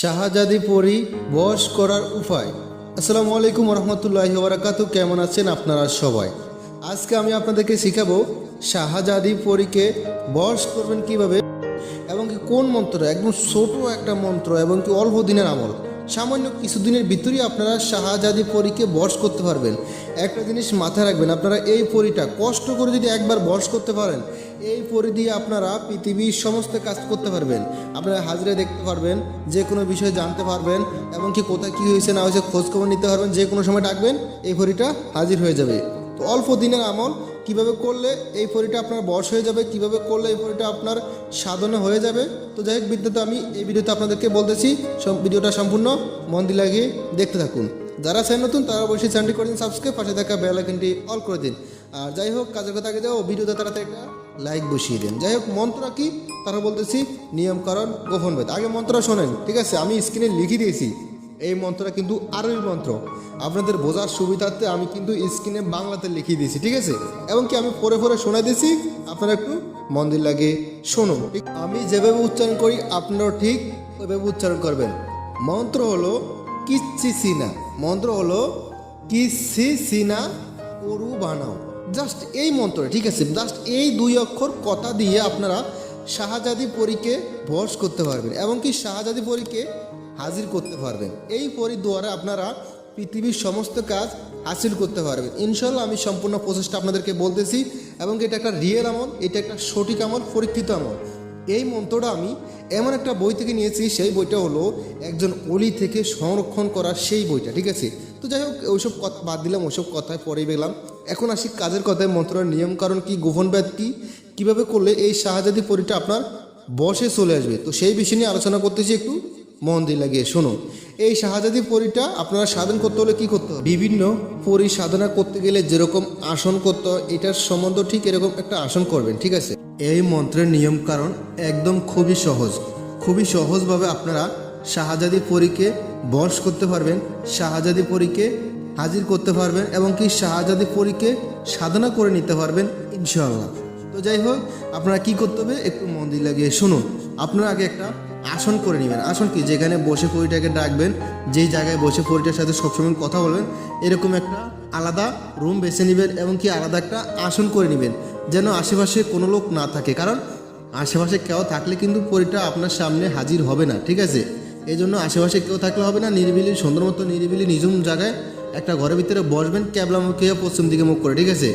শাহজাদি পরি বস করার উপায়। আসসালামু আলাইকুম রহমতুল্লাহ বারাকাতু কেমন আছেন আপনারা সবাই? আজকে আমি আপনাদেরকে শিখাবো শাহজাদি পরীকে বস করবেন কীভাবে এবং কি কোন মন্ত্র, একদম ছোট একটা মন্ত্র এবং কি অল্প দিনের আমল। সামান্য কিছুদিনের ভিতরেই আপনারা শাহজাদি পরীকে বশ করতে পারবেন। একটা জিনিস মাথায় রাখবেন, আপনারা এই পরীটা কষ্ট করে যদি একবার বশ করতে পারেন, এই পরি দিয়ে আপনারা পৃথিবীর সমস্ত কাজ করতে পারবেন। আপনারা হাজিরে দেখতে পারবেন, যে কোনো বিষয় জানতে পারবেন, এবং কি কোথায় কী হয়েছে না হয়েছে খোঁজখবর নিতে পারবেন, যে কোনো সময় ডাকবেন, এই পরিটা হাজির হয়ে যাবে। তো অল্প দিনের আমল কীভাবে করলে এই পরিটা আপনার বয়স হয়ে যাবে, কীভাবে করলে এই পরিটা আপনার সাধনা হয়ে যাবে। তো যাই হোক বিদ্যুৎ আমি এই ভিডিওতে আপনাদেরকে বলতেছি ভিডিওটা সম্পূর্ণ মন দিয়ে লাগিয়ে দেখতে থাকুন। যারা চ্যানেল নতুন, তারা অবশ্যই চ্যানেলটি করে দিন সাবস্ক্রাইব পাশে থাকা বেল আইকনটি অল করে দিন। আর যাই হোক, কাজের কথা আগে যাও, ভিডিওতে তাড়াতাড়ি একটা লাইক বসিয়ে দিন। যাই হোক মন্ত্র কি? তারা বলতেছি নিয়মকরণ গোপন বেদ আগে মন্ত্র শোনেন, ঠিক আছে? আমি স্ক্রিনে লিখে দিয়েছি। এই মন্ত্রটা কিন্তু আরবি মন্ত্র। আপনাদের বোঝার সুবিধার্থে আমি কিন্তু স্ক্রিনে বাংলাতে লিখিয়ে দিয়েছি, ঠিক আছে? এবং কি আমি পরে পরে শোনা দিয়েছি? আপনারা একটু মন্দির লাগে ঠিক, আমি যেভাবে উচ্চারণ করি, আপনারাও ঠিক ওইভাবে উচ্চারণ করবেন। মন্ত্র হলো কিচ্ছি সিনা। মন্ত্র হলো কিচ্ছি সিনা করু বানাও। জাস্ট এই মন্ত্র ঠিক আছে? জাস্ট এই দুই অক্ষর কথা দিয়ে আপনারা শাহজাদি পরীকে বশ করতে পারবেন। এবং কি শাহজাদি পরীকে হাজির করতে পারবেন। এই পরীর দ্বারা আপনারা পৃথিবীর সমস্ত কাজ হাসিল করতে পারবেন। ইনশাল্লাহ আমি সম্পূর্ণ প্রচেষ্টা আপনাদেরকে বলতেছি এবং এটা একটা রিয়েল আমল, এটা একটা সঠিক আমল, পরীক্ষিত আমল। এই মন্ত্রটা আমি এমন একটা বই থেকে নিয়েছি, সেই বইটা হলো একজন অলি থেকে সংরক্ষণ করা সেই বইটা, ঠিক আছে? তো যাই হোক, ওইসব কথা বাদ দিলাম, ওইসব কথায় পরেই গেলাম। এখন আসি কাজের কথায়, মন্ত্রের নিয়ম কারণ কি, গোপন ব্যাধ কি? কীভাবে করলে এই শাহজাদি পরিটা আপনার বসে চলে আসবে? তো সেই বিষয় নিয়ে আলোচনা করতেছি একটু। মন দিয়ে লাগিয়ে, শুনুন। এই শাহজাদি পরিটা আপনারা সাধন করতে হলে কি করতে হবে? বিভিন্ন পরি সাধনা করতে গেলে যেরকম আসন করতে হয়, এটার সম্বন্ধ ঠিক এরকম একটা আসন করবেন, ঠিক আছে? এই মন্ত্রের নিয়ম কারণ একদম খুবই সহজ। খুবই সহজভাবে আপনারা শাহজাদি পরীকে বশ করতে পারবেন শাহজাদি পরীকে হাজির করতে পারবেন এবং কি শাহজাদি পরীকে সাধনা করে নিতে পারবেন, ইনশাআল্লাহ। তো যাই হোক, আপনারা কি করতে হবে? একটু মন্দির লাগিয়ে, শুনুন। আপনারা আগে একটা আসন করে নেবেন। আসন কি? যেখানে বসে পরিটাকে ডাকবেন, যেই জায়গায় বসে পরিটার সাথে সবসময় কথা বলবেন, এরকম একটা আলাদা রুম বেছে নেবেন এবং কি আলাদা একটা আসন করে নেবেন, যেন আশেপাশে কোনো লোক না থাকে। কারণ আশেপাশে কেউ থাকলে কিন্তু পরিটা আপনার সামনে হাজির হবে না, ঠিক আছে? এই জন্য আশেপাশে কেউ থাকলে হবে না, নিরিবিলি, সুন্দর মতো নিরিবিলি নিজুম জায়গায় একটা ঘরের ভিতরে বসবেন ক্যাবলা মুখে পশ্চিম দিকে মুখ করে, ঠিক আছে?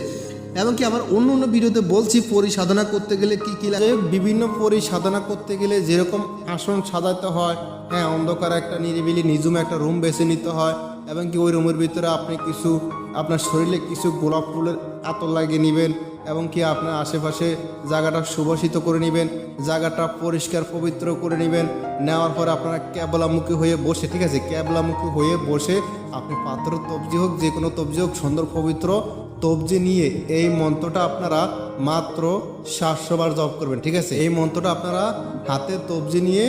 এমনকি আমার অন্য অন্য ভিডিওতে বলছি পরিসাধনা করতে গেলে কি কি লাগে? বিভিন্ন পরিসাধনা করতে গেলে যেরকম আসন সাজাতে হয় হ্যাঁ অন্ধকার একটা, নিরিবিলি নিজুম একটা রুম বেছে নিতে হয়, এবং কি ওই রুমের ভিতরে আপনি কিছু, আপনার শরীরে কিছু গোলাপ ফুলের আতর লাগিয়ে নেবেন, এবং কি আপনার আশেপাশে জায়গাটা সুবাসিত করে নেবেন, জায়গাটা পরিষ্কার, পবিত্র করে নেবেন, নেওয়ার পর আপনারা ক্যাবলামুখী হয়ে বসে, ঠিক আছে? ক্যাবলামুখী হয়ে বসে আপনি পাত্র তবজি হোক যে কোনো তবজি হোক, সুন্দর, পবিত্র তবজি নিয়ে এই মন্ত্রটা আপনারা মাত্র সাতশো বার জপ করবেন, ঠিক আছে? এই মন্ত্রটা আপনারা হাতে তবজি নিয়ে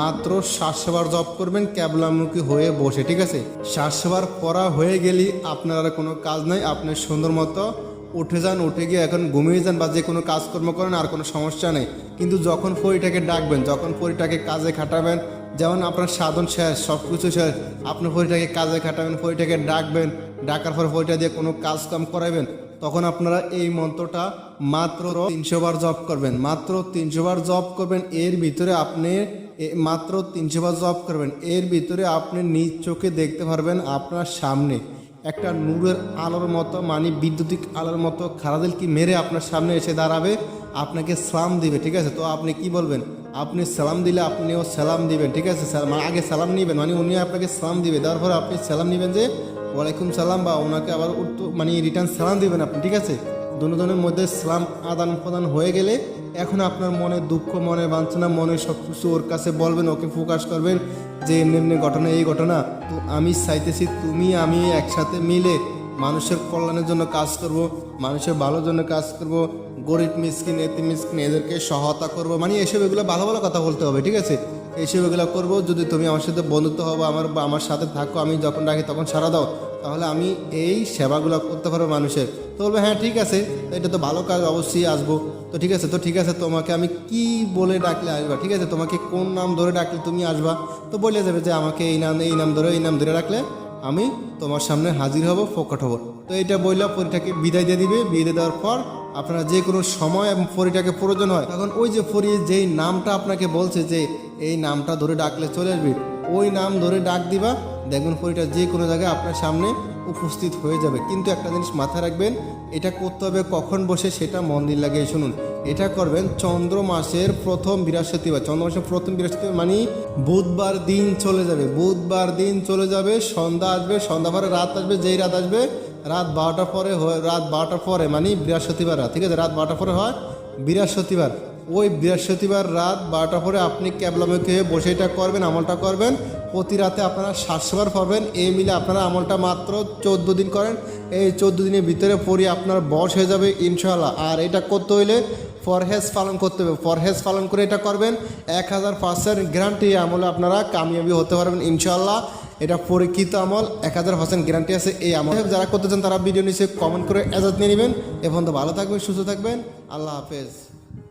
মাত্র সাতশো বার জপ করবেন ক্যাবলামুখী হয়ে বসে, ঠিক আছে? সাতশো বার পড়া হয়ে গেলেই আপনার কোনো কাজ নাই, আপনি সুন্দর মতো উঠে যান, উঠে গিয়ে এখন ঘুমিয়ে যান বা যে কোনো কাজকর্ম করেন, আর কোনো সমস্যা নেই। কিন্তু যখন পরিটাকে ডাকবেন, যখন পরিটাকে কাজে খাটাবেন, যেমন আপনার সাধন শেষ সব কিছু শেষ, আপনি পরিটাকে কাজে খাটাবেন পরিটাকে ডাকবেন ডাকার পর পরিটা দিয়ে কোনো কাজ কাম করাবেন তখন আপনারা এই মন্ত্রটা মাত্র তিনশো বার জপ করবেন। মাত্র তিনশো বার জপ করবেন, এর ভিতরে আপনি মাত্র তিনশো বার জপ করবেন। এর ভিতরে আপনি নিজ চোখে দেখতে পারবেন আপনার সামনে একটা নূরের আলোর মতো মানে বিদ্যুতিক আলোর মতো খারাদিল কি মেরে আপনার সামনে এসে দাঁড়াবে, আপনাকে সালাম দিবে, ঠিক আছে? তো আপনি কি বলবেন? আপনি সালাম দিলে আপনিও সালাম দিবেন, ঠিক আছে? মানে আগে সালাম নিবেন মানে উনি আপনাকে সালাম দিবে, তারপর আপনি সালাম নিবেন যে ওয়ালাইকুম সালাম বা ওনাকে আবার উত্তর মানে রিটার্ন সালাম দিবেন আপনি, ঠিক আছে? দুজনের মধ্যে সালাম আদান প্রদান হয়ে গেলে এখন আপনার মনে দুঃখ, মনে বাঞ্ছনা, মনে সব কিছু ওর কাছে বলবেন, ওকে ফোকাস করবেন যে এমনি এমনি ঘটনা, এই ঘটনা। তো আমি চাইতেছি তুমি, আমি একসাথে মিলে মানুষের কল্যাণের জন্য কাজ করব, মানুষের ভালোর জন্য কাজ করব, গরিব, মিসকিন এতি মিসকিন, এদেরকে সহায়তা করব মানে এসব এগুলো ভালো ভালো কথা বলতে হবে, ঠিক আছে? এইসব এগুলো করব। যদি তুমি আমার সাথে বন্ধুত্ব হব আমার বা আমার সাথে থাকো, আমি যখন ডাকি তখন সারা দাও, তাহলে আমি এই সেবাগুলো করতে পারব মানুষের। তো বলবে হ্যাঁ ঠিক আছে, এটা তো ভালো কাজ, অবশ্যই আসব। তো ঠিক আছে, তো ঠিক আছে, তোমাকে আমি কি বলে ডাকলে আসবা? ঠিক আছে, তোমাকে কোন নাম ধরে ডাকলে তুমি আসবা? তো বলে যাবে যে, আমাকে এই নাম এই নাম ধরে, এই নাম ধরে রাখলে আমি তোমার সামনে হাজির হব, ফোকট হব। তো এটা বইলা পরীক্ষাকে বিদায় দিয়ে দিবে। বিদায় দেওয়ার পর আপনারা যে কোনো সময় পরীটাকে প্রয়োজন হয়, তখন ওই যে পরি যেই নামটা আপনাকে বলছে যে এই নামটা ধরে ডাকলে চলে আসবি, ওই নাম ধরে ডাক দিবা, দেখবেন পরীটা যে কোনো জায়গায় আপনার সামনে উপস্থিত হয়ে যাবে। কিন্তু একটা জিনিস মাথায় রাখবেন, এটা করতে হবে কখন বসে সেটা মন্দির লাগিয়ে শুনুন। এটা করবেন চন্দ্র মাসের প্রথম বৃহস্পতিবার। চন্দ্র মাসের প্রথম বৃহস্পতিবার মানে বুধবার দিন চলে যাবে। বুধবার দিন চলে যাবে, সন্ধ্যা আসবে, সন্ধ্যা পরে রাত আসবে, যেই রাত আসবে রাত বারোটার পরে হয়, রাত বারোটার পরে মানে বৃহস্পতিবার রাত, ঠিক আছে? রাত বারোটার পরে হয় বৃহস্পতিবার। ওই বৃহস্পতিবার রাত বারোটার পরে আপনি ক্যাবলামুখী হয়ে বসে এটা করবেন, আমলটা করবেন। প্রতি রাতে আপনারা সাতশোবার পাবেন। এই মিলে আপনারা আমলটা মাত্র চোদ্দ দিন করেন। এই চোদ্দ দিনের ভিতরে পরি আপনার বয়স হয়ে যাবে ইনশাল্লাহ আর এটা করতে হইলে ফরহেজ পালন করতে হবে। ফরহেজ পালন করে এটা করবেন। এক হাজার পার্সেন্ট গ্যারান্টি আমলে আপনারা কামিয়াবি হতে পারবেন ইনশাল্লাহ এটা পরীক্ষিত আমল, এক হাজার পার্সেন্ট গ্যারান্টি আছে এই আমল। যারা করতে চান তারা ভিডিও নিচে কমেন্ট করে এজাজ নিয়ে নেবেন। এবং তো ভালো থাকবেন, সুস্থ থাকবেন। আল্লাহ হাফেজ।